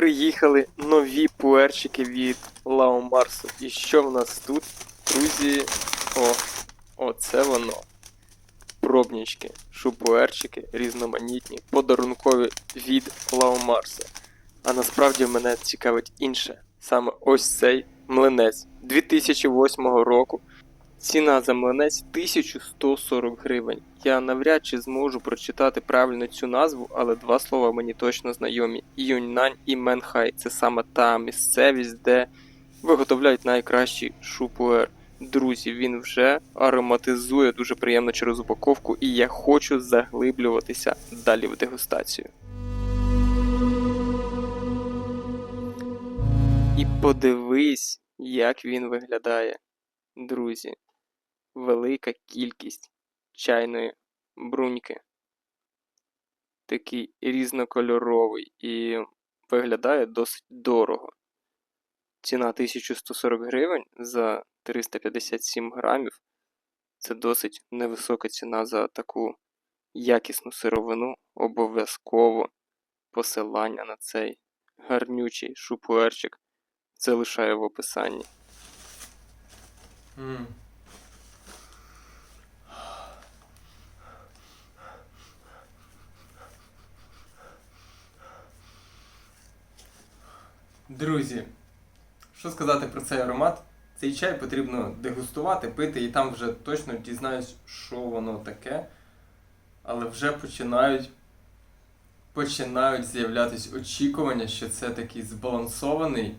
Приїхали нові пуерчики від Лао Марсу. І що в нас тут? Друзі. О, оце воно. Пробнічки, шупуерчики різноманітні, подарункові від Лао Марса. А насправді мене цікавить інше. Саме ось цей млинець 2008 року. Ціна за млинець 1140 гривень. Я навряд чи зможу прочитати правильно цю назву, але два слова мені точно знайомі: Юньнань і Менхай. Це саме та місцевість, де виготовляють найкращий шупуер. Друзі, він вже ароматизує дуже приємно через упаковку, і я хочу заглиблюватися далі в дегустацію. І подивись, як він виглядає, друзі. Велика кількість чайної бруньки. Такий різнокольоровий і виглядає досить дорого. Ціна 1140 гривень за 357 грамів. Це досить невисока ціна за таку якісну сировину. Обов'язково посилання на цей гарнючий шупуерчик залишаю в описанні. М. Друзі, що сказати про цей аромат? Цей чай потрібно дегустувати, пити, і там вже точно дізнаюсь, що воно таке. Але вже починають, починають з'являтись очікування, що це такий збалансований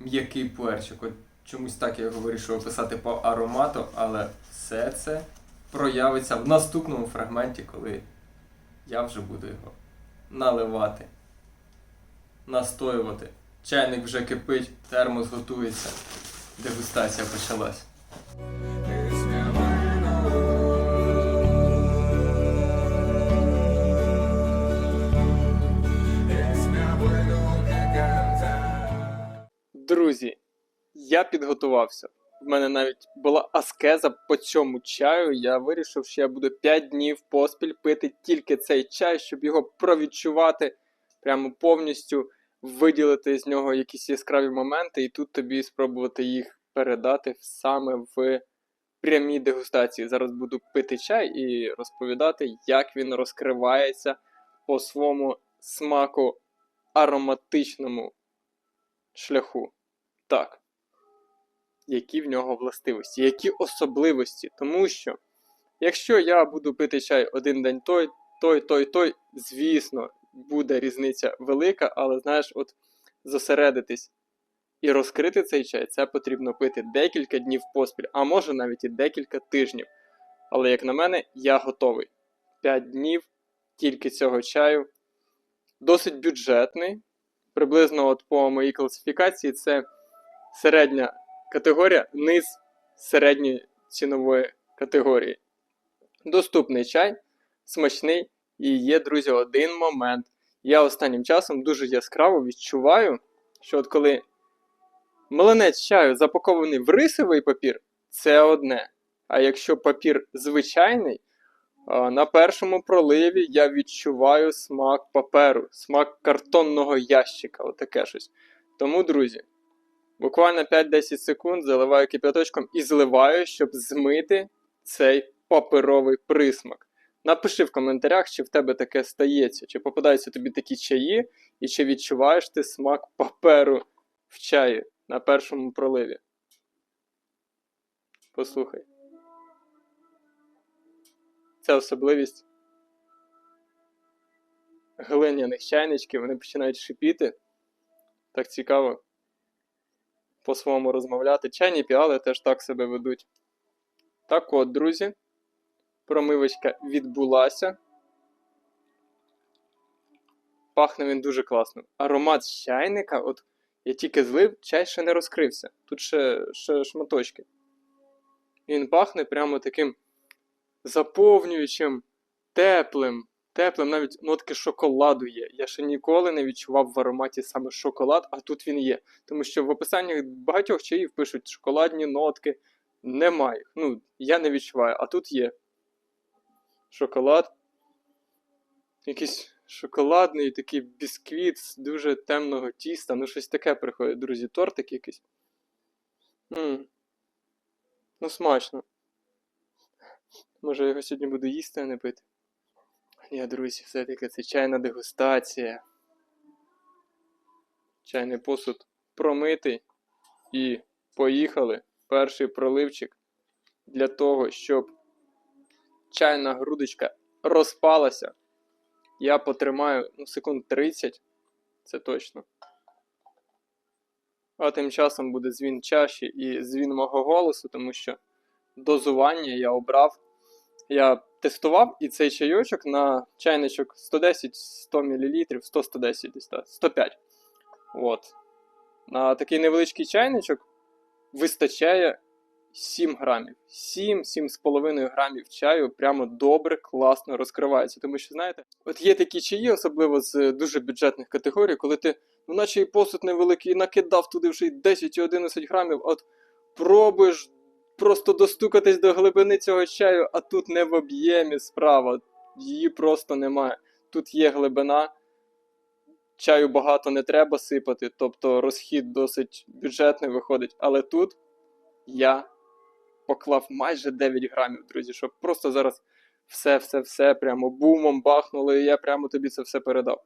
м'який пуерчик. От чомусь так я його вирішив описати по аромату, але все це проявиться в наступному фрагменті, коли я вже буду його наливати, настоювати. Чайник вже кипить, термос готується. Дегустація почалась. Друзі, я підготувався. В мене навіть була аскеза по цьому чаю. Я вирішив, що я буду 5 днів поспіль пити тільки цей чай, щоб його провідчувати, прямо повністю виділити з нього якісь яскраві моменти, і тут тобі спробувати їх передати саме в прямій дегустації. Зараз буду пити чай і розповідати, як він розкривається по своєму смаку ароматичному шляху. Так. Які в нього властивості, які особливості. Тому що, якщо я буду пити чай один день той, той, той, той, звісно, буде різниця велика, але знаєш, от зосередитись і розкрити цей чай, це потрібно пити декілька днів поспіль, а може навіть і декілька тижнів. Але, як на мене, я готовий. 5 днів тільки цього чаю. Досить бюджетний. Приблизно от по моїй класифікації це середня категорія, низ середньої цінової категорії. Доступний чай, смачний. І є, друзі, один момент. Я останнім часом дуже яскраво відчуваю, що от коли млинець чаю запакований в рисовий папір, це одне. А якщо папір звичайний, на першому проливі я відчуваю смак паперу, смак картонного ящика, отаке щось. Тому, друзі, буквально 5-10 секунд заливаю кип'яточком і зливаю, щоб змити цей паперовий присмак. Напиши в коментарях, чи в тебе таке стається, чи попадаються тобі такі чаї, і чи відчуваєш ти смак паперу в чаї на першому проливі. Послухай. Це особливість глиняних чайничків, вони починають шипіти. Так цікаво по-своєму розмовляти. Чайні піали теж так себе ведуть. Так от, друзі, промивочка відбулася. Пахне він дуже класно. Аромат чайника, от я тільки злив, чай ще не розкрився. Тут ще, ще шматочки. Він пахне прямо таким заповнюючим, теплим, теплим, навіть нотки шоколаду є. Я ще ніколи не відчував в ароматі саме шоколад, а тут він є. Тому що в описанні багатьох чаїв пишуть шоколадні нотки. Немає. Ну, я не відчуваю, а тут є. Шоколад. Якийсь шоколадний такий бісквіт з дуже темного тіста. Ну, щось таке приходить, друзі, тортик якийсь. м Ну, смачно. Може, я його сьогодні буду їсти, а не пити. Ні, друзі, все-таки це чайна дегустація. Чайний посуд промитий. І поїхали. Перший проливчик для того, щоб чайна грудочка розпалася. Я потримаю ну, секунд 30, це точно. А тим часом буде дзвін чаші і дзвін мого голосу, тому що дозування я обрав. Я тестував і цей чайочок на чайничок 110-100 мл, 100-110 десь, так, 105. От. На такий невеличкий чайничок вистачає 7 грамів. 7-7,5 грамів чаю прямо добре, класно розкривається. Тому що, знаєте, от є такі чаї, особливо з дуже бюджетних категорій, коли ти, ну наче і посуд невеликий, і накидав туди вже й 10 чи 11 грамів, от пробуєш просто достукатись до глибини цього чаю, а тут не в об'ємі справа. Її просто немає. Тут є глибина, чаю багато не треба сипати, тобто розхід досить бюджетний виходить. Але тут я поклав майже 9 грамів, друзі, щоб просто зараз все-все-все прямо бумом бахнуло, і я прямо тобі це все передав.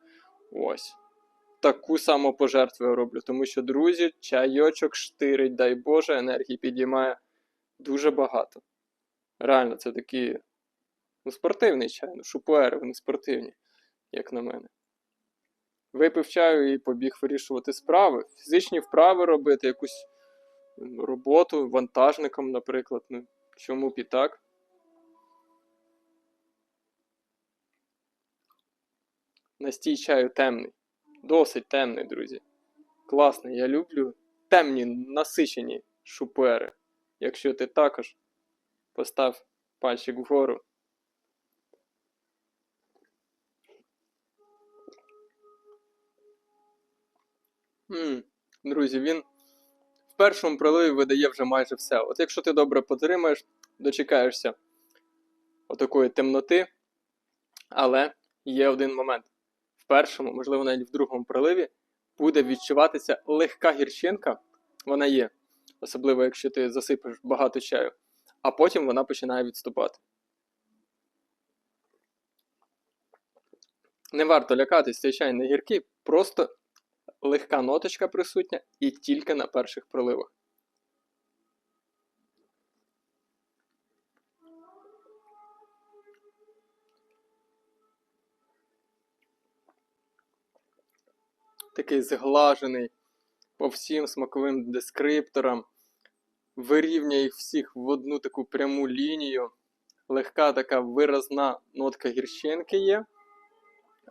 Ось. Таку саму пожертву я роблю, тому що, друзі, чайочок штирить, дай Боже, енергії підіймає дуже багато. Реально, це такий ну, спортивний чай, ну, шупуери, вони спортивні, як на мене. Випив чаю і побіг вирішувати справи. Фізичні вправи робити, якусь роботу вантажником, наприклад. Ну, чому б і так? Настій чаю темний. Досить темний, друзі. Класний. Я люблю темні, насичені шупери. Якщо ти також постав пальчик вгору. друзі, він в першому проливі видає вже майже все. От якщо ти добре потримаєш, дочекаєшся отакої темноти. Але є один момент. В першому, можливо, навіть в другому проливі буде відчуватися легка гірчинка. Вона є особливо якщо ти засипеш багато чаю, а потім вона починає відступати. Не варто лякатись, цей чай не гіркий, просто легка ноточка присутня і тільки на перших проливах. Такий зглажений по всім смаковим дескрипторам, вирівнює їх всіх в одну таку пряму лінію. Легка така виразна нотка гірчинки є,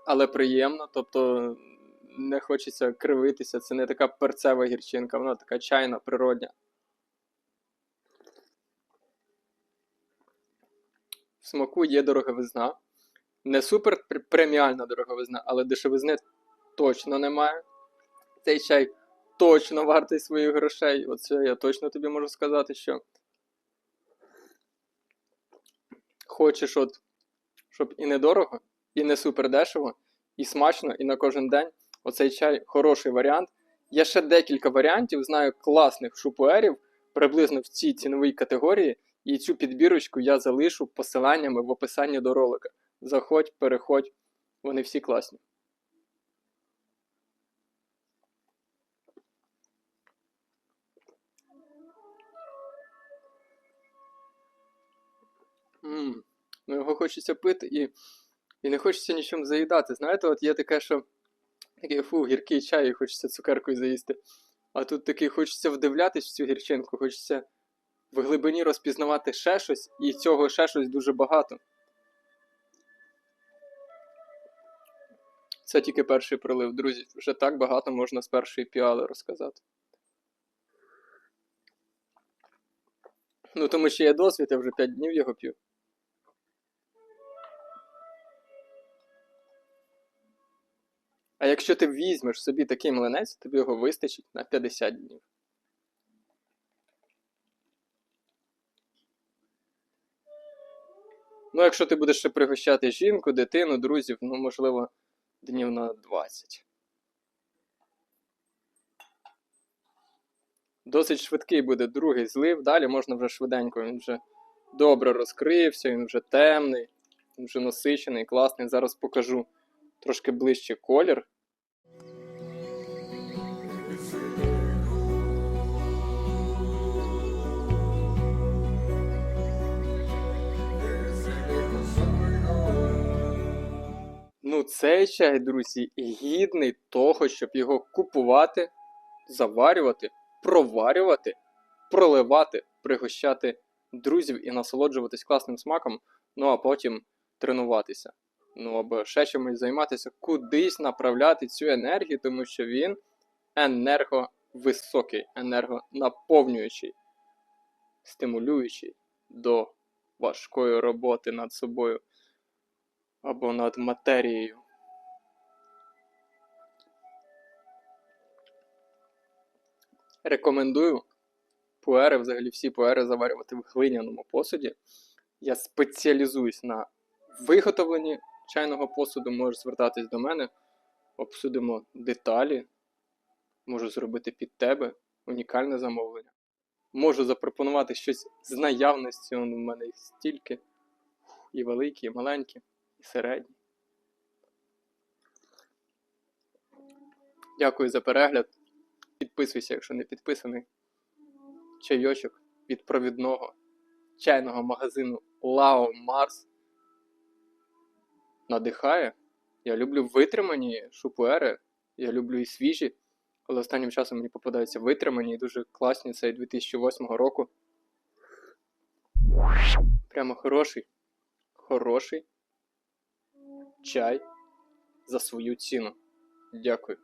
але приємно, тобто не хочеться кривитися. Це не така перцева гірчинка, вона така чайна, природня. В смаку є дороговизна. Не супер преміальна дороговизна, але дешевизни точно немає. Цей чай точно вартий своїх грошей. Оце я точно тобі можу сказати, що хочеш, от, щоб і недорого, і не супер дешево, і смачно, і на кожен день. Оцей чай хороший варіант. Я ще декілька варіантів, знаю класних шупуерів приблизно в цій ціновій категорії, і цю підбірочку я залишу посиланнями в описанні до ролика. Заходь, переходь, вони всі класні. М, Ну, його хочеться пити і, і не хочеться нічим заїдати. Знаєте, от є таке, що такий фу, гіркий чай, і хочеться цукеркою заїсти. А тут такий хочеться вдивлятись в цю гірчинку, хочеться в глибині розпізнавати ще щось, і цього ще щось дуже багато. Це тільки перший прилив, друзі. Вже так багато можна з першої піали розказати. Ну, тому що є досвід, я вже 5 днів його п'ю. А якщо ти візьмеш собі такий млинець, тобі його вистачить на 50 днів. Ну, якщо ти будеш ще пригощати жінку, дитину, друзів, ну, можливо, днів на 20. Досить швидкий буде другий злив. Далі можна вже швиденько. Він вже добре розкрився, він вже темний, він вже насичений, класний. Зараз покажу трошки ближче колір. Ну, цей чай, друзі, гідний того, щоб його купувати, заварювати, проварювати, проливати, пригощати друзів і насолоджуватись класним смаком, ну а потім тренуватися. Ну або ще чимось займатися, кудись направляти цю енергію, тому що він енерговисокий, енергонаповнюючий, стимулюючий до важкої роботи над собою або над матерією. Рекомендую пуери, взагалі всі пуери заварювати в глиняному посуді. Я спеціалізуюсь на виготовленні чайного посуду, можеш звертатись до мене, обсудимо деталі, можу зробити під тебе унікальне замовлення. Можу запропонувати щось з наявності, у мене їх стільки, і великі, і маленькі і середній. Дякую за перегляд. Підписуйся, якщо не підписаний. Чайочок від провідного чайного магазину Lao Mars. Надихає. Я люблю витримані шупуери. Я люблю і свіжі. Але останнім часом мені попадаються витримані і дуже класні цей 2008 року. Прямо хороший. Хороший чай за свою ціну. Дякую.